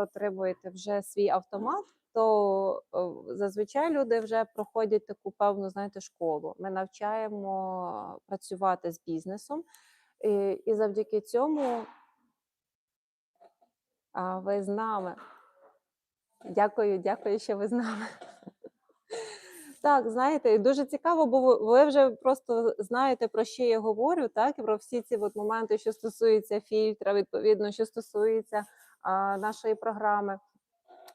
отримуєте вже свій автомат, то зазвичай люди вже проходять таку певну, знаєте, школу. Ми навчаємо працювати з бізнесом, і, і завдяки цьому а, ви з нами. Дякую, дякую, що ви з нами. Так, знаєте, дуже цікаво, бо ви- вже просто знаєте, про що я говорю, так, про всі ці от моменти, що стосуються фільтра, відповідно, що стосується нашої програми.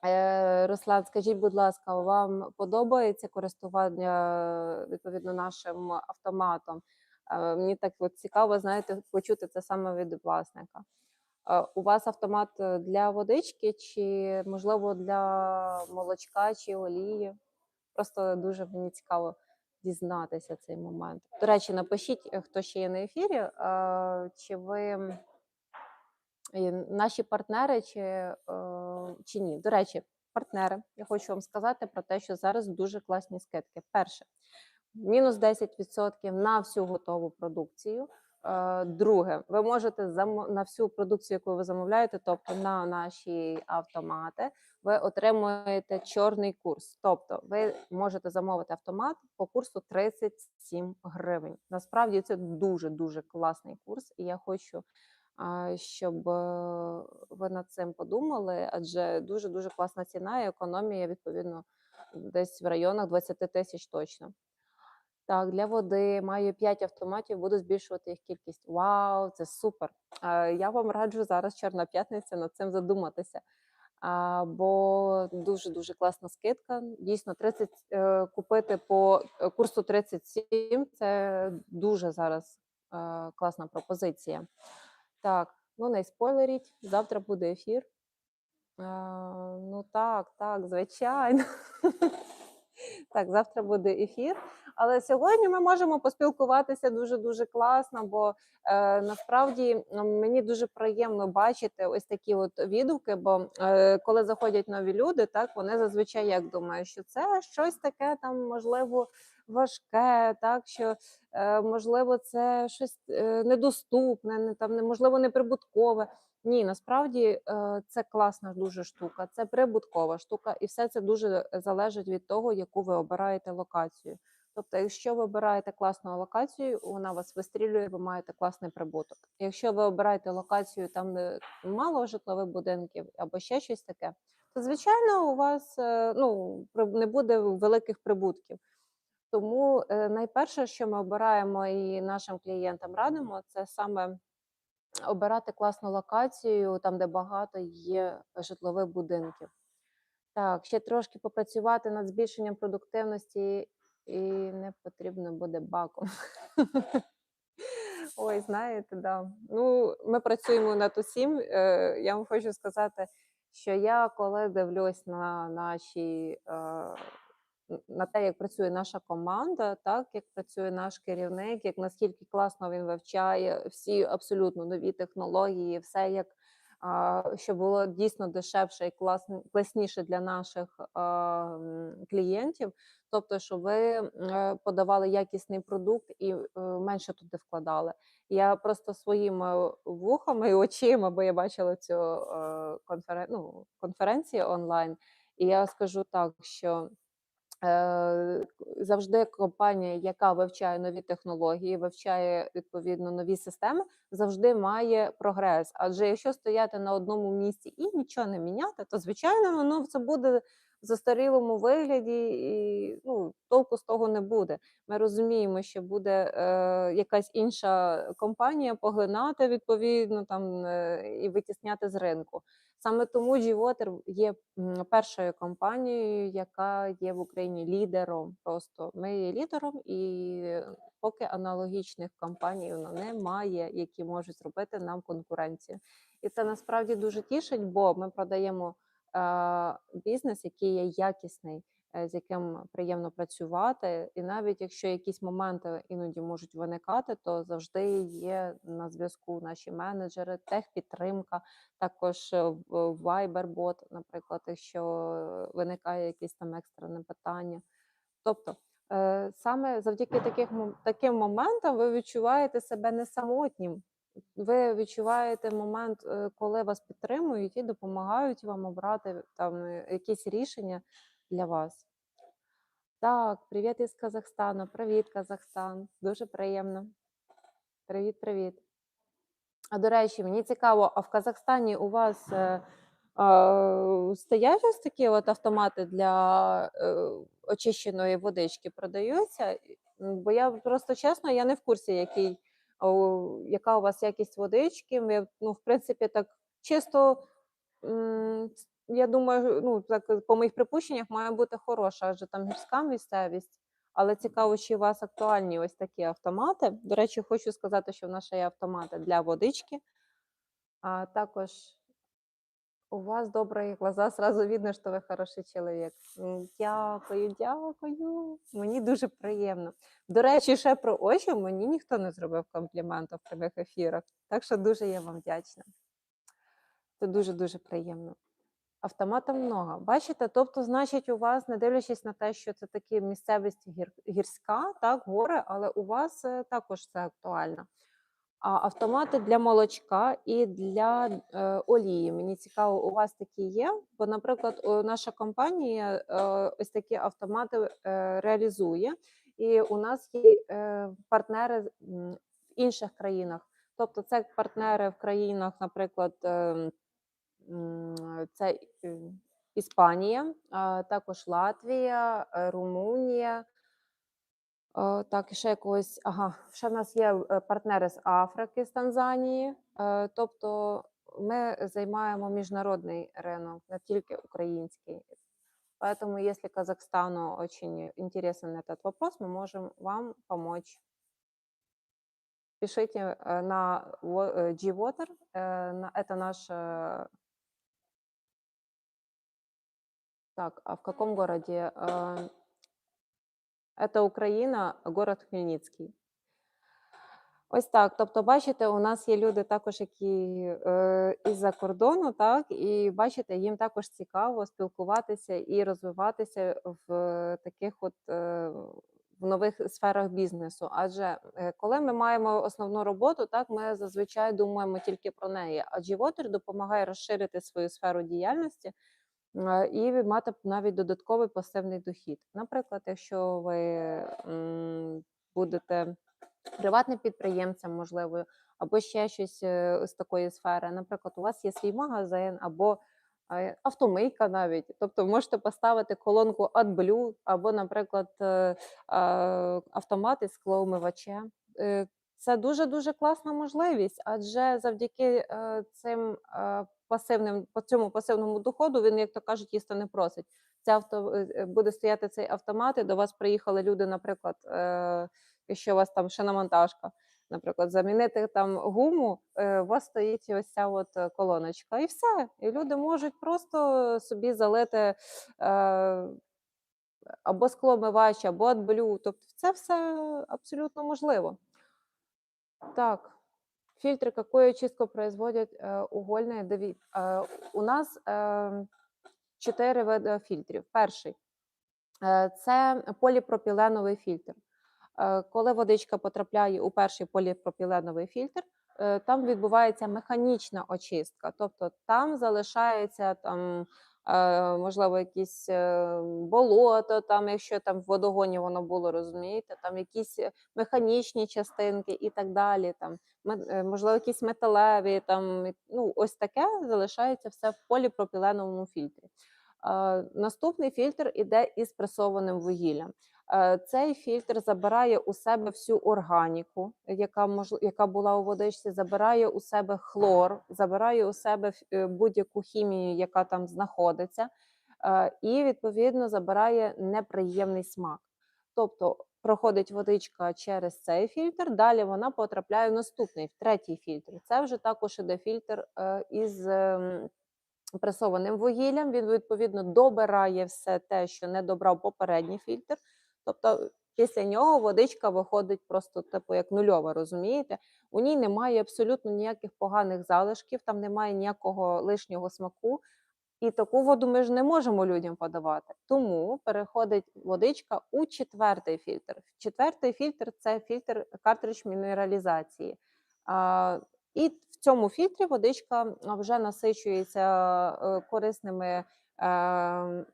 Е, Руслан, скажіть, будь ласка, вам подобається користування відповідно нашим автоматом? Е, Мені так от цікаво, знаєте, почути це саме від власника. Е, У вас автомат для водички, чи можливо для молочка чи олії? Просто дуже мені цікаво дізнатися цей момент. До речі, напишіть, хто ще є на ефірі, чи ви наші партнери, чи, е, чи ні. До речі, партнери, я хочу вам сказати про те, що зараз дуже класні скидки. Перше, мінус 10% на всю готову продукцію. Е, Друге, ви можете на всю продукцію, яку ви замовляєте, тобто на наші автомати, ви отримуєте чорний курс. Тобто ви можете замовити автомат по курсу 37 гривень. Насправді це дуже дуже класний курс, і я хочу, щоб е, ви над цим подумали, адже дуже дуже класна ціна і економія відповідно десь в районах 20 тисяч точно. Так, для води маю 5 автоматів, буду збільшувати їх кількість. Вау, це супер! Я вам раджу зараз Чорна п'ятниця над цим задуматися. Бо дуже дуже класна скидка. Дійсно, 30 е, купити по е, курсу 37 це дуже зараз класна пропозиція. Так, ну не спойлеріть, завтра буде ефір. Е, ну так, так, звичайно. Так, завтра буде ефір. Але сьогодні ми можемо поспілкуватися дуже дуже класно, бо е, насправді м, мені дуже приємно бачити ось такі от відгуки. Бо е, коли заходять нові люди, так вони зазвичай як думають, що це щось таке там можливо важке, так що е, можливо це щось е, недоступне, не там неможливо неприбуткове. Ні, насправді е, це класна дуже штука, це прибуткова штука, і все це дуже залежить від того, яку ви обираєте локацію. Тобто, якщо ви обираєте класну локацію, вона вас вистрілює, ви маєте класний прибуток. Якщо ви обираєте локацію там, де мало житлових будинків або ще щось таке, то звичайно у вас ну, не буде великих прибутків. Тому е, найперше, що ми обираємо і нашим клієнтам радимо, це саме обирати класну локацію, там, де багато є житлових будинків. Так, ще трошки попрацювати над збільшенням продуктивності, і не потрібно буде баком. Ой, знаєте, да. Ну, ми працюємо над усім. Е, Я вам хочу сказати, що я коли дивлюсь на наші е, на те, як працює наша команда, так як працює наш керівник, як наскільки класно він вивчає всі абсолютно нові технології, все як щоб було дійсно дешевше і класніше для наших клієнтів. Тобто, щоб ви е, подавали якісний продукт і е, менше туди вкладали. Я просто своїми вухами і очима, бо я бачила цю е, ну, конференцію онлайн, і я скажу так, що завжди компанія, яка вивчає нові технології, вивчає відповідно нові системи, завжди має прогрес. Адже якщо стояти на одному місці і нічого не міняти, то звичайно воно це буде в застарілому вигляді, і ну толку з того не буде. Ми розуміємо, що буде е, якась інша компанія поглинати відповідно там е, і витісняти з ринку. Саме тому G-Water є першою компанією, яка є в Україні лідером. Просто ми є лідером, і поки аналогічних компаній воно немає, які можуть зробити нам конкуренцію. І це насправді дуже тішить, бо ми продаємо е, бізнес, який є якісний, з яким приємно працювати. І навіть якщо якісь моменти іноді можуть виникати, то завжди є на зв'язку наші менеджери, техпідтримка також е, Viber-бот, наприклад, якщо виникає якесь там екстрене питання. Тобто, е, саме завдяки таких, таким моментам ви відчуваєте себе не самотнім. ви відчуваєте момент, е, коли вас підтримують і допомагають вам обрати там е, якісь рішення для вас. Так, привіт із Казахстану. Привіт, Казахстан. Дуже приємно. Привіт, привіт. А до речі, мені цікаво, а в Казахстані у вас е, е, стоять ось такі от автомати для е, очищеної водички продаються? Бо я просто чесно, я не в курсі, який, о, яка у вас якість водички. Ми, ну, в принципі, так чисто, м, я думаю, ну, так, по моїх припущеннях має бути хороша, адже там гірська місцевість. Але цікаво, чи у вас актуальні ось такі автомати. До речі, хочу сказати, що в нас є автомати для водички. А також у вас добрі глаза, сразу видно, що ви хороший чоловік. Дякую, дякую. Мені дуже приємно. До речі, ще про очі мені ніхто не зробив компліменту в прямих ефірах. Так що дуже я вам вдячна. Це дуже-дуже приємно. Автомата много. Бачите, тобто, значить, у вас, не дивлячись на те, що це такі місцевість гір, гірська, так, гори, але у вас е, також це актуально. А автомати для молочка і для е, олії. Мені цікаво, у вас такі є? Бо, наприклад, о, наша компанія е, ось такі автомати е, реалізує, і у нас є е, партнери в інших країнах. Тобто, це партнери в країнах, наприклад, е, це е, Іспанія, а також Латвія, е, Румунія. Е, Так, і ще якогось. Ага, ще в нас є е, партнери з Африки, з Танзанії. Е, Тобто ми займаємо міжнародний ринок, не тільки український. Поэтому, если Казахстану очень интересен этот вопрос, мы можем вам помочь. Пишите э, на во- э, G-Water, э, на- это наш... Так, а в каком городе? Это Україна, город Хмельницький. Ось так. Тобто, бачите, у нас є люди також, які е, із-за кордону, так, і бачите, їм також цікаво спілкуватися і розвиватися в таких от е, в нових сферах бізнесу. Адже е, коли ми маємо основну роботу, так ми зазвичай думаємо тільки про неї. А G-Water допомагає розширити свою сферу діяльності е, і мати навіть додатковий пасивний дохід. Наприклад, якщо ви будете приватним підприємцям, можливо, або ще щось е, з такої сфери. Наприклад, у вас є свій магазин або е, автомийка навіть. Тобто можете поставити колонку AdBlue, або, наприклад, е, е, автомат із склоумивачем. Е, Це дуже дуже класна можливість, адже завдяки е, цим е, пасивним по цьому пасивному доходу він, як то кажуть, їсти не просить. Це авто е, е, буде стояти цей автомат, і до вас приїхали люди, наприклад, е, якщо у вас там шиномонтажка, наприклад, замінити там гуму, у вас стоїть ось ця от колоночка, і все. І люди можуть просто собі залити або скломивач, або адблю. Тобто це все абсолютно можливо. Так. Фильтры, какую очистку производят э, угольные дави? Э, у нас е, чотири види фільтрів. Перший е, це поліпропіленовий фільтр. Е, Коли водичка потрапляє у перший поліпропіленовий фільтр, е, там відбувається механічна очистка, тобто там залишається там. е, Можливо, якісь е, болото, там, якщо там в водогоні воно було, розумієте, там якісь е, механічні частинки і так далі. Там можливо, якісь металеві, там ну ось таке залишається все в поліпропіленовому фільтрі. Наступний фільтр іде із пресованим вугіллям. Е, Цей фільтр забирає у себе всю органіку, яка мож, яка була у водичці, забирає у себе хлор, забирає у себе е, будь-яку хімію, яка там знаходиться, е, і відповідно забирає неприємний смак. Тобто проходить водичка через цей фільтр, далі вона потрапляє в наступний, в третій фільтр. Це вже також іде фільтр із ем, пресованим вугіллям. Він відповідно добирає все те, що не добрав попередній фільтр. Тобто після нього водичка виходить просто типу як нульова, розумієте? У ній немає абсолютно ніяких поганих залишків, там немає ніякого лишнього смаку. І таку воду ми ж не можемо людям подавати. Тому переходить водичка у четвертий фільтр. Четвертий фільтр це фільтр картридж мінералізації. А, І в цьому фільтрі водичка вже насичується е, корисними е,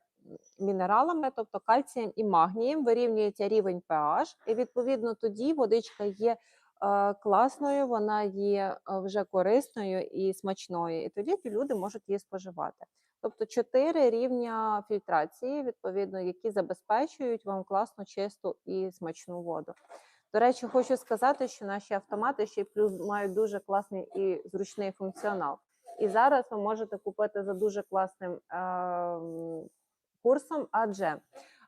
мінералами, тобто кальцієм і магнієм, вирівнюється рівень pH, і відповідно тоді водичка є е, класною, вона є е, вже корисною і смачною, і тоді люди можуть її споживати. Тобто чотири рівня фільтрації, відповідно, які забезпечують вам класну, чисту і смачну воду. До речі, хочу сказати, що наші автомати ще плюс мають дуже класний і зручний функціонал. І зараз ви можете купити за дуже класним ем, курсом, адже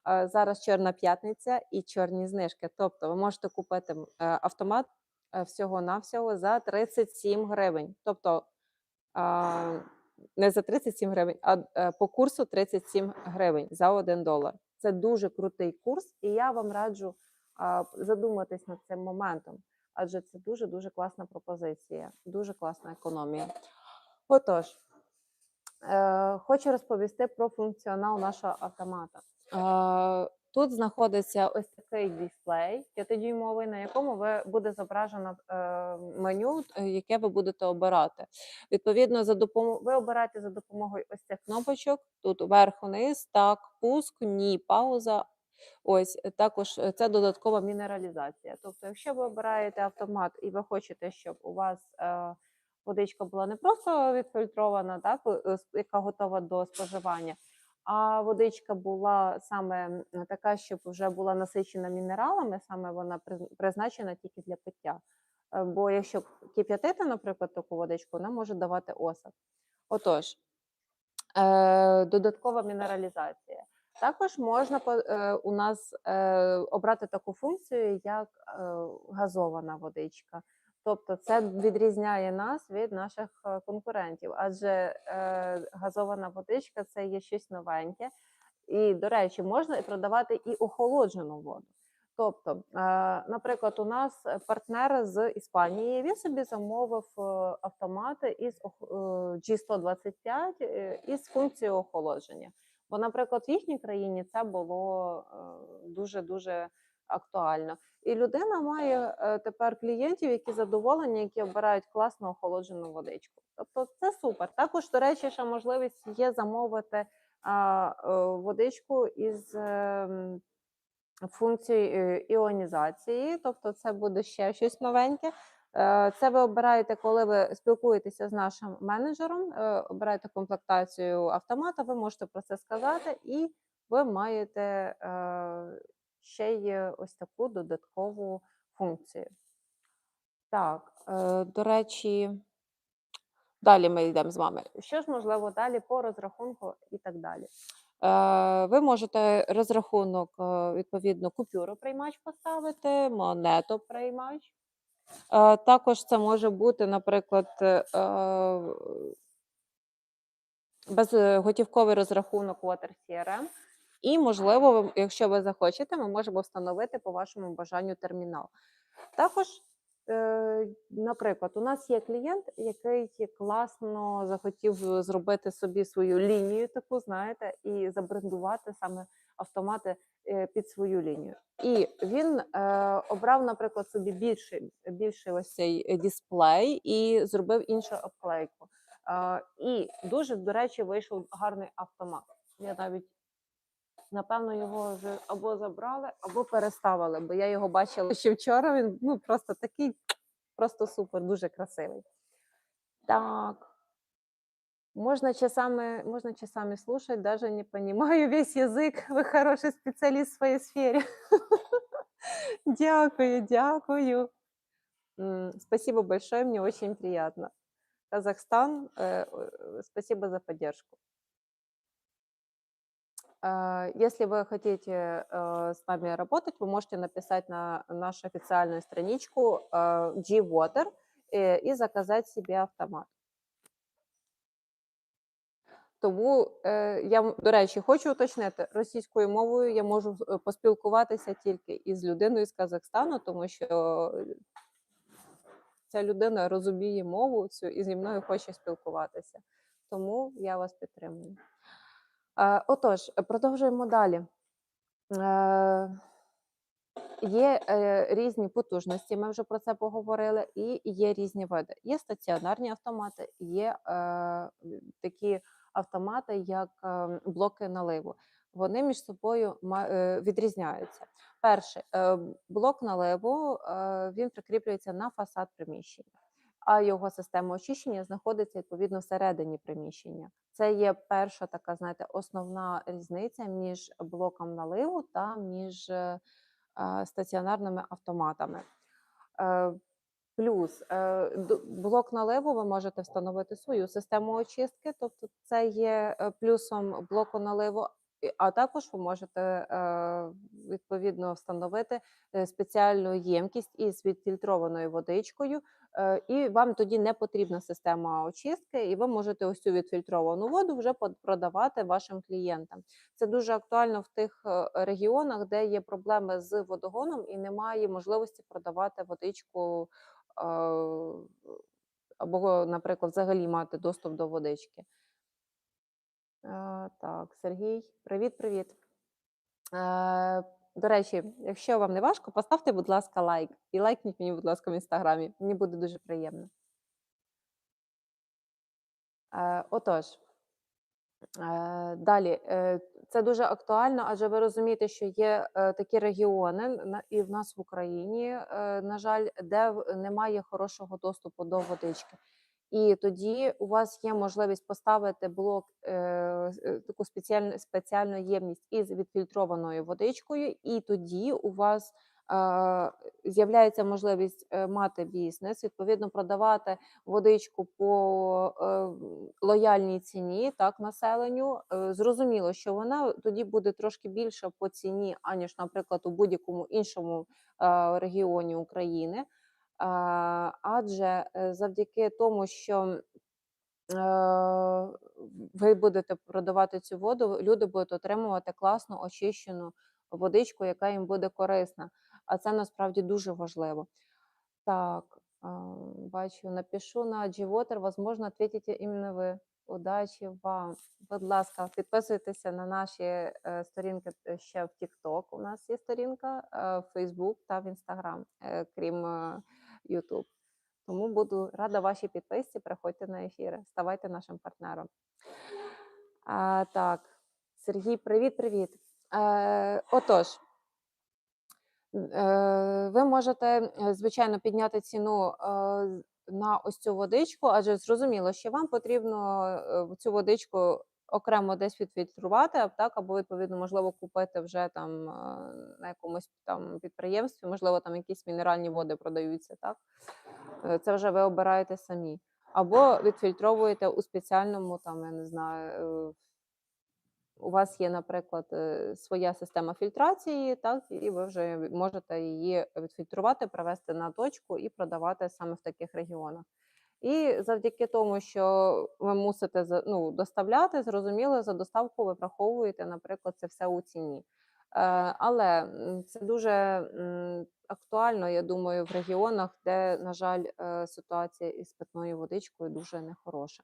е, зараз Чорна п'ятниця і чорні знижки. Тобто ви можете купити е, автомат е, всього-навсього за 37 гривень. Тобто не за 37 гривень, а по курсу 37 гривень за 1 долар. Це дуже крутий курс, і я вам раджу задуматись над цим моментом, адже це дуже дуже класна пропозиція, дуже класна економія. Отож, хочу розповісти про функціонал нашого автомата. Е, Тут знаходиться ось такий дисплей 5-дюймовий, на якому ви буде зображено е, меню, е, яке ви будете обирати. Відповідно, за допомогою ви обираєте за допомогою ось цих кнопочок. Тут вверх-вниз, так, пуск, ні, пауза. Ось е, також е, це додаткова мінералізація. Тобто, якщо ви обираєте автомат і ви хочете, щоб у вас е, водичка була не просто відфільтрована, так, е, яка готова до споживання, а водичка була саме така, щоб вже була насичена мінералами, саме вона приз- призначена тільки для пиття. Е, Бо якщо кип'ятити, наприклад, таку водичку, вона може давати осад. Отож, е, додаткова мінералізація. Також можна у нас обрати таку функцію, як газована водичка. Тобто це відрізняє нас від наших е, конкурентів, адже е, газована водичка це є щось новеньке. І, до речі, можна продавати і охолоджену воду. Тобто, е, наприклад, у нас партнер з Іспанії він собі замовив е, автомати із е, G125 е, із функцією охолодження. Бо, наприклад, в їхній країні це було дуже дуже актуально. І людина має е, тепер клієнтів, які задоволені, які обирають класно охолоджену водичку. Тобто це супер. Також, до речі, ще можливість є замовити е, водичку із ем, функцією іонізації, тобто це буде ще щось новеньке. Е, Це ви обираєте, коли ви спілкуєтеся з нашим менеджером, е, обираєте комплектацію автомата, ви можете про це сказати, і ви маєте е, ще й ось таку додаткову функцію. Так, е, до речі, далі ми йдемо з вами. Що ж можливо далі по розрахунку і так далі? Е, Ви можете розрахунок, е, відповідно, купюру приймач поставити, монету приймач. Також це може бути, наприклад, е, безготівковий розрахунок Water CRM. І, можливо, якщо ви захочете, ми можемо встановити по вашому бажанню термінал. Також, е, наприклад, у нас є клієнт, який класно захотів зробити собі свою лінію, таку, знаєте, і забрендувати саме автомати е, під свою лінію. І він е, обрав, наприклад, собі більший, більший ось цей е, дисплей і зробив іншу обклейку. Е, і дуже, до речі, вийшов гарний автомат. Я навіть напевно його вже або забрали, або переставили, бо я його бачила ще вчора. Він ну просто такий, просто супер, дуже красивий. Так. Можно часами, можно часами слушать, даже не понимаю весь язык. Ви хороший спеціаліст в своїй сфері. Дякую, дякую. М, Спасибо большое, мне очень приятно. Казахстан, э, э, спасибо за поддержку. А, Если вы хотите э, с нами работать, вы можете написать на нашу официальную страничку э, G-Water э, и заказать себе автомат. Тому е, я, м- до речі, хочу уточнити, російською мовою я можу е, поспілкуватися тільки із людиною з Казахстану, тому що е, ця людина розуміє мову цю і зі мною хоче спілкуватися. Тому я вас підтримую. Е, отож, продовжуємо далі. Е, Є е, різні потужності, ми вже про це поговорили, і є різні види. Є стаціонарні автомати, є такі автомати, як е, блоки наливу. Вони між собою відрізняються. Перше, е, блок наливу він прикріплюється на фасад приміщення, а його система очищення знаходиться відповідно всередині приміщення. Це є перша така, знаєте, основна різниця між блоком наливу та між е, стаціонарними автоматами. Е, Плюс е, блок наливу ви можете встановити свою систему очистки, тобто це є плюсом блоку наливу. А також ви можете відповідно встановити спеціальну ємкість із відфільтрованою водичкою, і вам тоді не потрібна система очистки, і ви можете ось цю відфільтровану воду вже продавати вашим клієнтам. Це дуже актуально в тих е, регіонах, де є проблеми з водогоном і немає можливості продавати водичку е, або, наприклад, взагалі мати доступ до водички. Е, Так, Сергій, привіт, привіт. Е, До речі, якщо вам не важко, поставте, будь ласка, лайк і лайкніть мені, будь ласка, в інстаграмі. Мені буде дуже приємно. Е, Отож, Е, Далі, е, це дуже актуально, адже ви розумієте, що є такі регіони і в нас в Україні, на жаль, де немає хорошого доступу до водички. І тоді у вас є можливість поставити блок, е, е, таку спеціальну, спеціальну ємність із відфільтрованою водичкою, і тоді у вас е, з'являється можливість е, мати бізнес, відповідно продавати водичку по е, лояльній ціні, так, населенню. Е, Зрозуміло, що вона тоді буде трошки більша по ціні, аніж, наприклад, у будь-якому іншому е, регіоні України. Адже е, завдяки тому, що е, ви будете продавати цю воду, люди будуть отримувати класну очищену водичку, яка їм буде корисна. А це насправді дуже важливо. Так, бачу, напишу на G-Water, возможно, ответите именно ви. Удачі вам. Будь ласка, підписуйтеся на наші е, сторінки е, ще в TikTok. У нас є сторінка, е, в Facebook та в Instagram, крім YouTube. Тому буду рада вашій підписці. Приходьте на ефіри, ставайте нашим партнером. А, так, Сергій, привіт, привіт. Е, отож, Е, Ви можете, е, звичайно, підняти ціну е, на ось цю водичку, адже зрозуміло, що вам потрібно цю водичку окремо десь відфільтрувати, так, або відповідно, можливо, купити вже там на якомусь там підприємстві, можливо, там якісь мінеральні води продаються, так? Е, Це вже ви обираєте самі. Або відфільтровуєте у спеціальному, там, я не знаю, е, у вас є, наприклад, е, своя система фільтрації, так, і ви вже можете її відфільтрувати, привести на точку і продавати саме в таких регіонах. І завдяки тому, що ви мусите ну, доставляти, зрозуміло, за доставку ви враховуєте, наприклад, це все у ціні. Е, Але це дуже актуально, я думаю, в регіонах, де, на жаль, е, ситуація із питною водичкою дуже нехороша.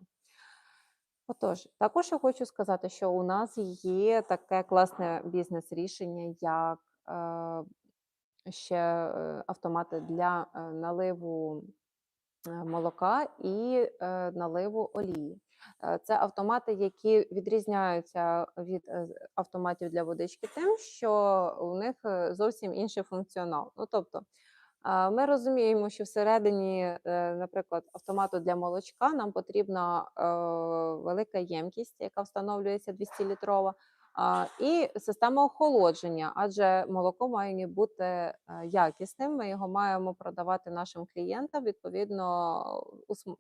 Отож, також я хочу сказати, що у нас є таке класне бізнес-рішення, як е, ще автомати для наливу молока і е, наливу олії. Е, Це автомати, які відрізняються від е, автоматів для водички тим, що у них е, зовсім інший функціонал. Ну, тобто, Ми розуміємо, що всередині, е, наприклад, автомату для молочка нам потрібна е, велика ємкість, яка встановлюється 200-літрова, а, і система охолодження, адже молоко має бути е, якісним. Ми його маємо продавати нашим клієнтам відповідно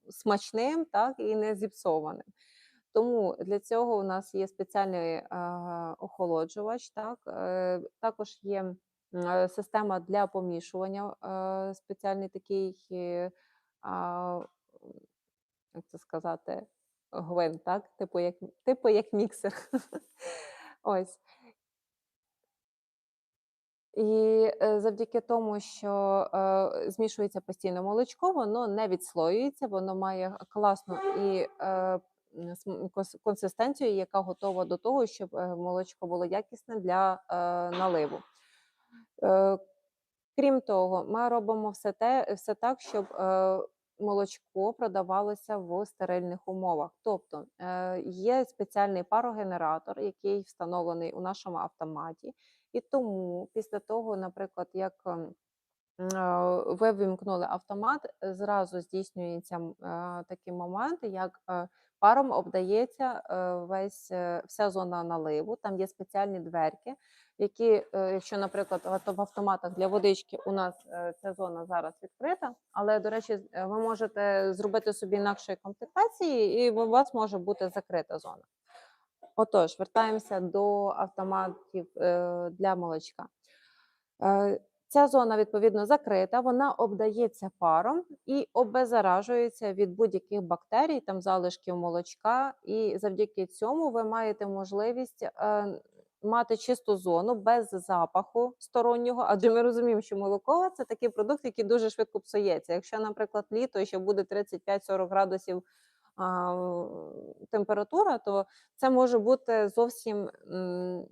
смачним, так і не зіпсованим. Тому для цього у нас є спеціальний е, охолоджувач. Так е, також є система для помішування, спеціальний такий, як це сказати, гвинт, так? Типу як, типу як міксер. Ось. І е, завдяки тому, що е, змішується постійно молочко, воно не відслоюється, воно має класну і е, консистенцію, яка готова до того, щоб е, молочко було якісне для е, наливу. Е, Крім того, ми робимо все те все так, щоб, е, молочко продавалося в стерильних умовах. Тобто, е, є спеціальний парогенератор, який встановлений у нашому автоматі, і тому після того, наприклад, як, ем, е, ви вимкнули автомат, зразу здійснюється, е, такі моменти, як, паром обдається, е, весь, е, вся зона наливу. Там є спеціальні дверки, які, е, якщо, наприклад, в автоматах для водички у нас, ця зона зараз відкрита, але, до речі, ви можете зробити собі інакшої комплектації, і у вас може бути закрита зона. Отож, вертаємося до автоматів, для молочка. Ця зона, відповідно, закрита, вона обдається паром і обеззаражується від будь-яких бактерій, там залишків молочка, і завдяки цьому ви маєте можливість, е, мати чисту зону без запаху стороннього, адже ми розуміємо, що молоко- це такий продукт, який дуже швидко псується. Якщо, наприклад, літо ще буде 35-40 градусів, температура, то це може бути зовсім,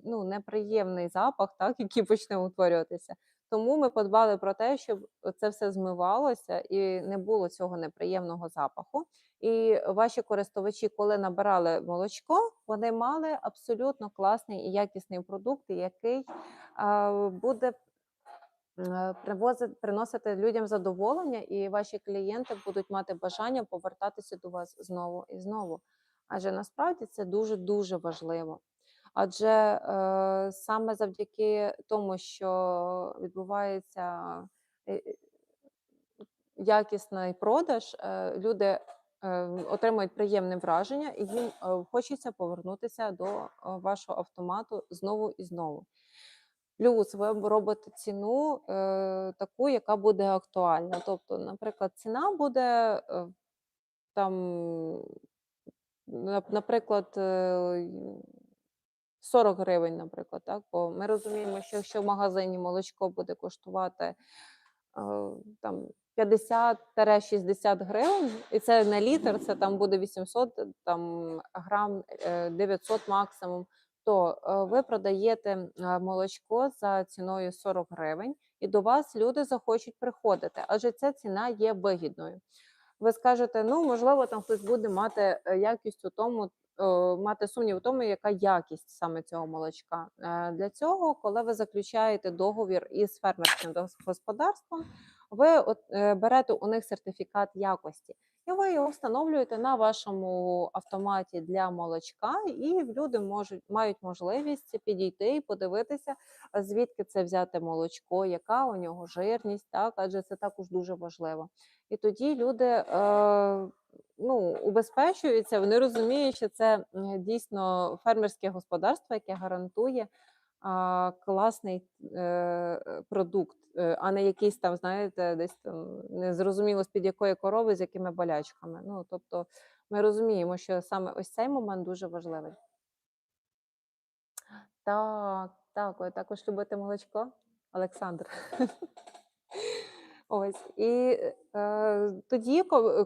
ну, неприємний запах, так, який почне утворюватися. Тому ми подбали про те, щоб це все змивалося і не було цього неприємного запаху. І ваші користувачі, коли набирали молочко, вони мали абсолютно класний і якісний продукт, який, буде е, приносити людям задоволення, і ваші клієнти будуть мати бажання повертатися до вас знову і знову. Адже насправді це дуже-дуже важливо. Адже, е, саме завдяки тому, що відбувається, е, е, якісний продаж, е, люди, е, отримують приємне враження, і їм, е, хочеться повернутися до, е, вашого автомату знову і знову. Плюс ви робите ціну, е, таку, яка буде актуальна. Тобто, наприклад, ціна буде, е, там, наприклад, е, 40 гривень, наприклад, так. Бо ми розуміємо, що якщо в магазині молочко буде коштувати, е, там 50-60 гривень, і це не літр, це там буде 800 там грам, е, 900 максимум, то, е, ви продаєте, е, молочко за ціною 40 гривень, і до вас люди захочуть приходити, адже ця ціна є вигідною. Ви скажете: "Ну, можливо, там хтось буде мати, е, якість у тому, е, мати сумнів у тому, яка якість саме цього молочка". Е, для цього, коли ви заключаєте договір із фермерським господарством, ви е, берете у них сертифікат якості, і ви його встановлюєте на вашому автоматі для молочка, і люди можуть мають можливість підійти і подивитися, звідки це взяте молочко, яка у нього жирність, так, адже це також дуже важливо. І тоді люди, е, ну, убезпечуються, вони розуміють, що це, дійсно фермерське господарство, яке гарантує, а, класний, е, продукт, е, а не якийсь там, знаєте, десь там незрозуміло з-під якої корови, з якими болячками. Ну, тобто ми розуміємо, що саме ось цей момент дуже важливий. Так, так, ви також любите молочко, Олександр? Ось, і, е, тоді,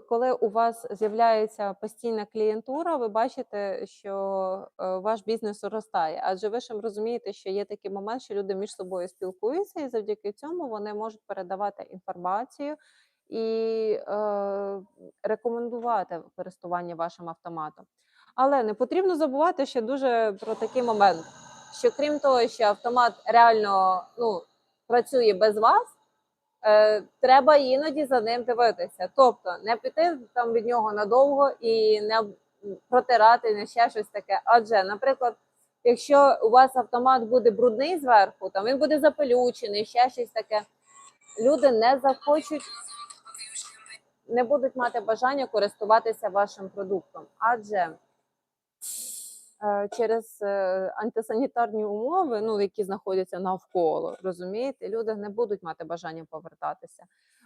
коли у вас з'являється постійна клієнтура, ви бачите, що, е, ваш бізнес зростає. Адже ви ж розумієте, що є такий момент, що люди між собою спілкуються, і завдяки цьому вони можуть передавати інформацію і, е, рекомендувати користування вашим автоматом. Але не потрібно забувати ще дуже про такий момент, що крім того, що автомат реально, ну, працює без вас, е, треба іноді за ним дивитися. Тобто не піти там від нього надовго і не протирати, не ще щось таке. Адже, наприклад, якщо у вас автомат буде брудний зверху, там він буде запелючений, ще щось таке, люди не захочуть, не будуть мати бажання користуватися вашим продуктом. Адже через, е, антисанітарні умови, ну, які знаходяться навколо, розумієте, люди не будуть мати бажання повертатися.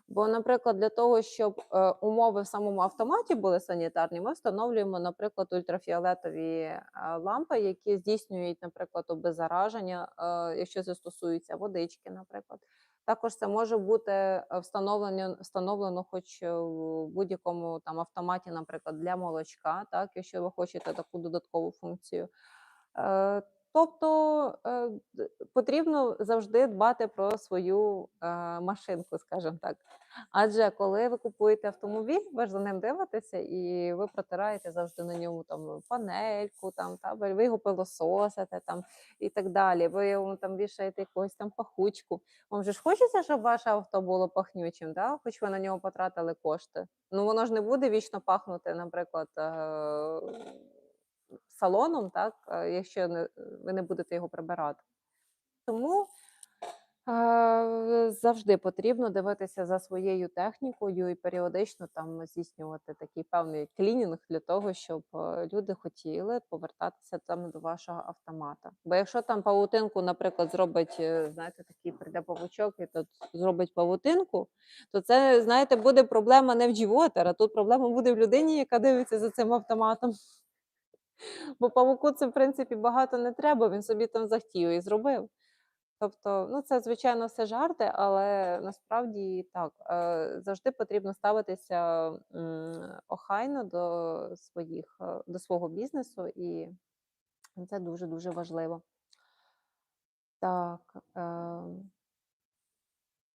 Бо, наприклад, для того, щоб, е, умови в самому автоматі були санітарні, ми встановлюємо, наприклад, ультрафіолетові, е, лампи, які здійснюють, наприклад, обеззараження, е, якщо це стосується водички, наприклад. Також це може бути, встановлено встановлення встановлено хоч в будь-якому там автоматі, наприклад, для молочка, так, якщо ви хочете таку додаткову функцію. Тобто е, потрібно завжди дбати про свою е, машинку, скажімо так. Адже коли ви купуєте автомобіль, ви ж за ним дивитеся, і ви протираєте завжди на ньому там панельку, там та ви ви його пилососите там і так далі. Ви йому там вішаєте якусь там пахучку. Вам же ж хочеться, щоб ваше авто було пахнючим, да? хоч ви на нього потратили кошти. Ну воно ж не буде вічно пахнути, наприклад, е, салоном, так, е, якщо не, ви не будете його прибирати. Тому е, завжди потрібно дивитися за своєю технікою і періодично там здійснювати такий певний клінінг для того, щоб е, люди хотіли повертатися там до вашого автомата. Бо якщо там павутинку, наприклад, зробить, е, знаєте, такий прийде павучок і тут зробить павутинку, то це, знаєте, буде проблема не в джівотера, тут проблема буде в людині, яка дивиться за цим автоматом. Бо павуку це, в принципі, багато не треба, він собі там захотів і зробив. Тобто, ну це звичайно все жарти, але насправді так е, завжди потрібно ставитися охайно до своїх е, до свого бізнесу, і це дуже дуже важливо. Так.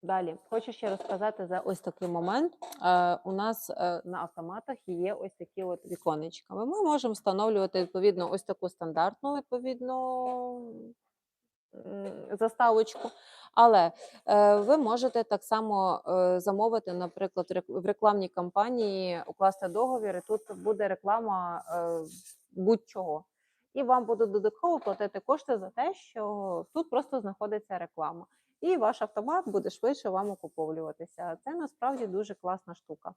Далі хочу ще розказати за ось такий момент. Е, у нас е, на автоматах є ось такі от віконечка. Ми можемо встановлювати відповідно ось таку стандартну відповідно заставочку. Але е, ви можете так само е, замовити, наприклад, в рекламній кампанії укласти договір, і тут буде реклама е, будь-чого. І вам будуть додатково платити кошти за те, що тут просто знаходиться реклама. І ваш автомат буде швидше вам окуповлюватися. Це насправді дуже класна штука.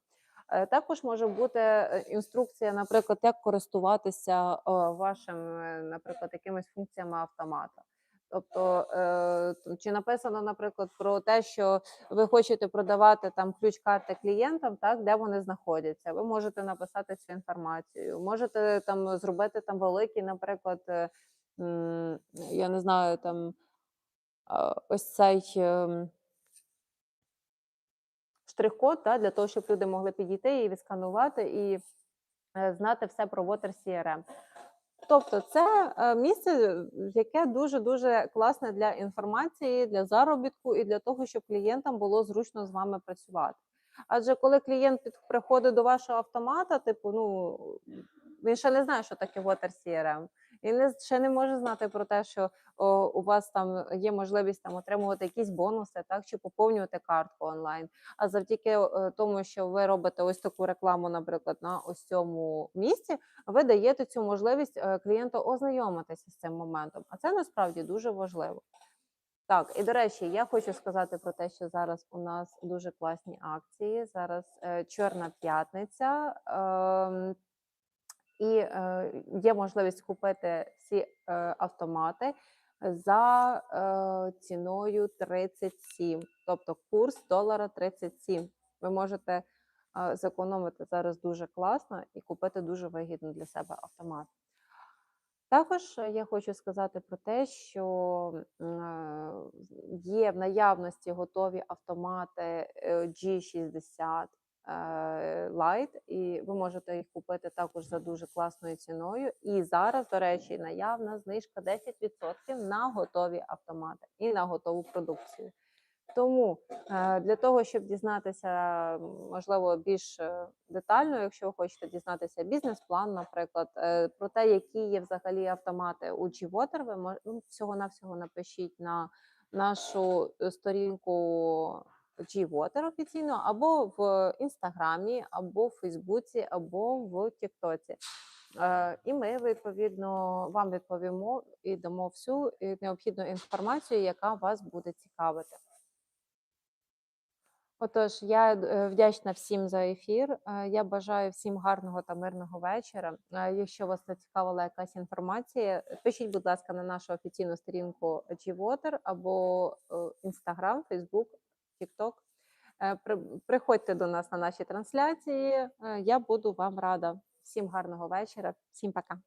Е, Також може бути е, інструкція, наприклад, як користуватися е, вашим, наприклад, якимись функціями автомата. Тобто, чи написано, наприклад, про те, що ви хочете продавати там ключ-карти клієнтам, так де вони знаходяться. Ви можете написати цю інформацію. Можете там зробити там великий, наприклад, я не знаю, там ось цей ем, штрих-код та, для того, щоб люди могли підійти і відсканувати і е, знати все про Water CRM. Тобто, це е, місце, яке дуже дуже класне для інформації, для заробітку і для того, щоб клієнтам було зручно з вами працювати. Адже коли клієнт приходить до вашого автомата, типу, ну він ще не знає, що таке Water CRM. Він не, ще не може знати про те, що о, у вас там є можливість там отримувати якісь бонуси, так чи поповнювати картку онлайн. А завдяки е, тому, що ви робите ось таку рекламу, наприклад, на ось цьому місці, ви даєте цю можливість е, клієнту ознайомитися з цим моментом. А це насправді дуже важливо. Так, і до речі, я хочу сказати про те, що зараз у нас дуже класні акції. Зараз е, Чорна п'ятниця. ем, і е, є можливість купити всі е, автомати за е, ціною 37, тобто курс долара 37. Ви можете зекономити зараз дуже класно і купити дуже вигідно для себе автомат. Також я хочу сказати про те, що є в наявності готові автомати е, G60 е, Lite, і ви можете їх купити також за дуже класною ціною. І зараз, до речі, наявна знижка 10% на готові автомати і на готову продукцію. Тому е, для того, щоб дізнатися, можливо, більш е, детально, якщо ви хочете дізнатися бізнес-план, наприклад, е, про те, які є взагалі автомати у G-Water, ви мож- ну, всього-навсього напишіть на нашу е, сторінку G-Water офіційно, або в інстаграмі, або в Фейсбуці, або в Тіктоці. Е, І ми відповідно вам відповімо і дамо всю е, необхідну інформацію, яка вас буде цікавити. Отож, я е, вдячна всім за ефір. Я бажаю всім гарного та мирного вечора. Якщо вас зацікавила якась інформація, пишіть, будь ласка, на нашу офіційну сторінку G-Water або Instagram, Facebook, TikTok. Е, при- Приходьте до нас на наші трансляції. Е, Я буду вам рада. Всім гарного вечора, всім пока.